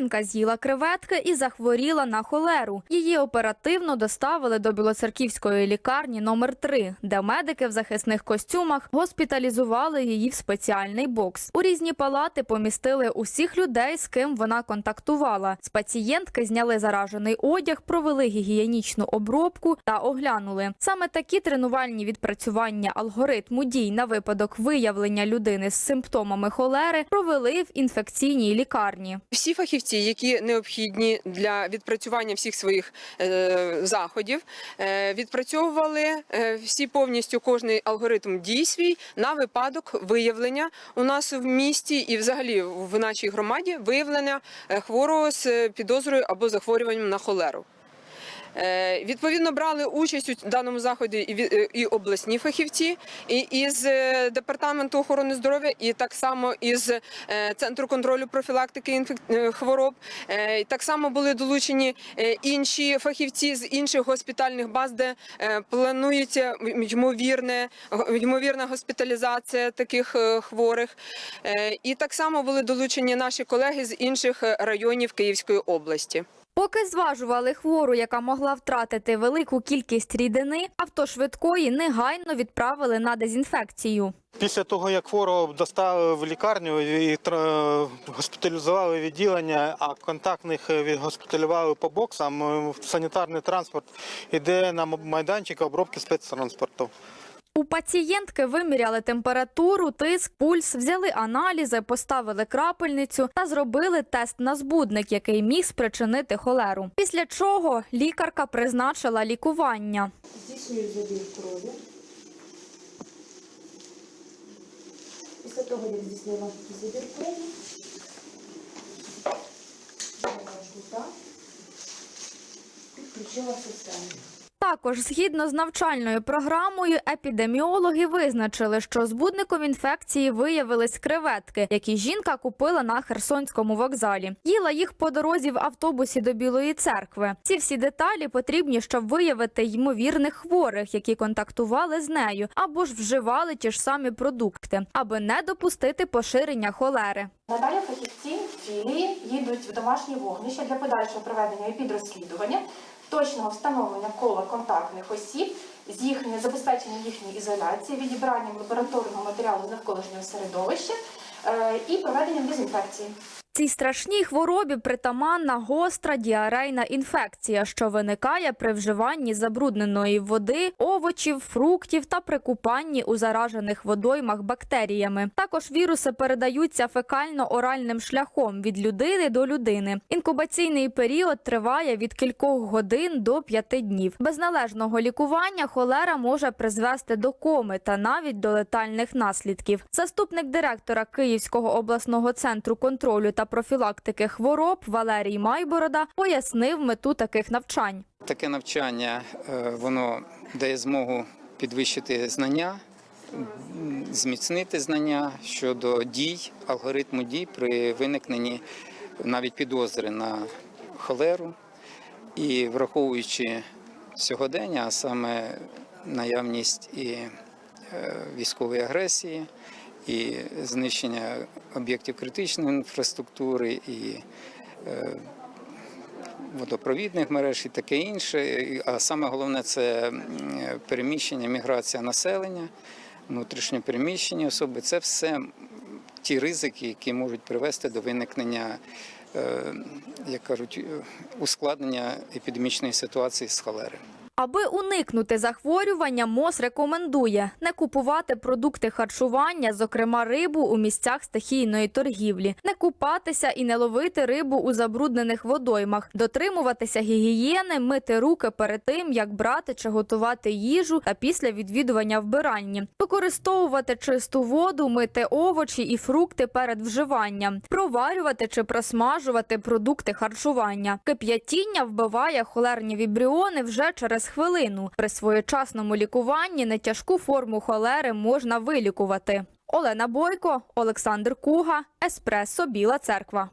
Жінка з'їла креветки і захворіла на холеру. Її оперативно доставили до Білоцерківської лікарні номер 3 де медики в захисних костюмах госпіталізували її в спеціальний бокс. У різні палати помістили усіх людей, з ким вона контактувала. З пацієнтки зняли заражений одяг, провели гігієнічну обробку та оглянули. Саме такі тренувальні відпрацювання алгоритму дій на випадок виявлення людини з симптомами холери провели в інфекційній лікарні. Всі фахівці, які необхідні для відпрацювання всіх своїх е, заходів, е, відпрацьовували е, всі повністю кожний алгоритм дій свій на випадок виявлення у нас в місті і взагалі в нашій громаді виявлення хворого з підозрою або захворюванням на холеру. Е, Відповідно, брали участь у даному заході і е, обласні фахівці, і із е, департаменту охорони здоров'я, і так само із центру контролю профілактики хвороб. Так само були долучені інші фахівці з інших госпітальних баз, де планується ймовірне ймовірна госпіталізація таких хворих. І так само були долучені наші колеги з інших районів Київської області. Поки зважували хвору, яка могла втратити велику кількість рідини, авто швидкої негайно відправили на дезінфекцію. Після того, як хворого доставили в лікарню і госпіталізували відділення, а контактних від- госпіталювали по боксам, е, санітарний транспорт іде на майданчик обробки спецтранспорту. У пацієнтки виміряли температуру, тиск, пульс, взяли аналізи, поставили крапельницю та зробили тест на збудник, який міг спричинити холеру. Після чого лікарка призначила лікування. Здійснюю забір крові. Після того, як здійснила забір крові, підключила систему. Також, згідно з навчальною програмою, епідеміологи визначили, що збудником інфекції виявились креветки, які жінка купила на Херсонському вокзалі. Їла їх по дорозі в автобусі до Білої церкви. Ці всі деталі потрібні, щоб виявити ймовірних хворих, які контактували з нею, або ж вживали ті ж самі продукти, аби не допустити поширення холери. Надалі фахівці філії їдуть в домашнє вогнище для подальшого проведення епідрозслідування, точного встановлення кола контактних осіб, з їхньої забезпечення їхньої ізоляції, відібранням лабораторного матеріалу з навколишнього середовища е, і проведенням дезінфекції. Цій страшній хворобі притаманна гостра діарейна інфекція, що виникає при вживанні забрудненої води, овочів, фруктів та при купанні у заражених водоймах бактеріями. Також віруси передаються фекально-оральним шляхом від людини до людини. Інкубаційний період триває від кількох годин до п'яти днів. Без належного лікування холера може призвести до коми та навіть до летальних наслідків. Заступник директора Київського обласного центру контролю та профілактики хвороб Валерій Майборода пояснив мету таких навчань. Таке навчання е, воно дає змогу підвищити знання, зміцнити знання щодо дій, алгоритму дій при виникненні навіть підозри на холеру. І враховуючи сьогодення, а саме наявність і е, військової агресії, і знищення об'єктів критичної інфраструктури, і е, водопровідних мереж і таке інше. А саме головне це переміщення, міграція населення, внутрішнє переміщення особи. Це все ті ризики, які можуть привести до виникнення, е, як кажуть, е, ускладнення епідемічної ситуації з холери. Аби уникнути захворювання, МОЗ рекомендує не купувати продукти харчування, зокрема рибу, у місцях стихійної торгівлі, не купатися і не ловити рибу у забруднених водоймах, дотримуватися гігієни, мити руки перед тим, як брати чи готувати їжу та після відвідування вбиральні, використовувати чисту воду, мити овочі і фрукти перед вживанням, проварювати чи просмажувати продукти харчування. Кип'ятіння вбиває холерні вібріони вже через хвилину. При своєчасному лікуванні нетяжку форму холери можна вилікувати. Олена Бойко, Олександр Куга, Еспресо Біла Церква.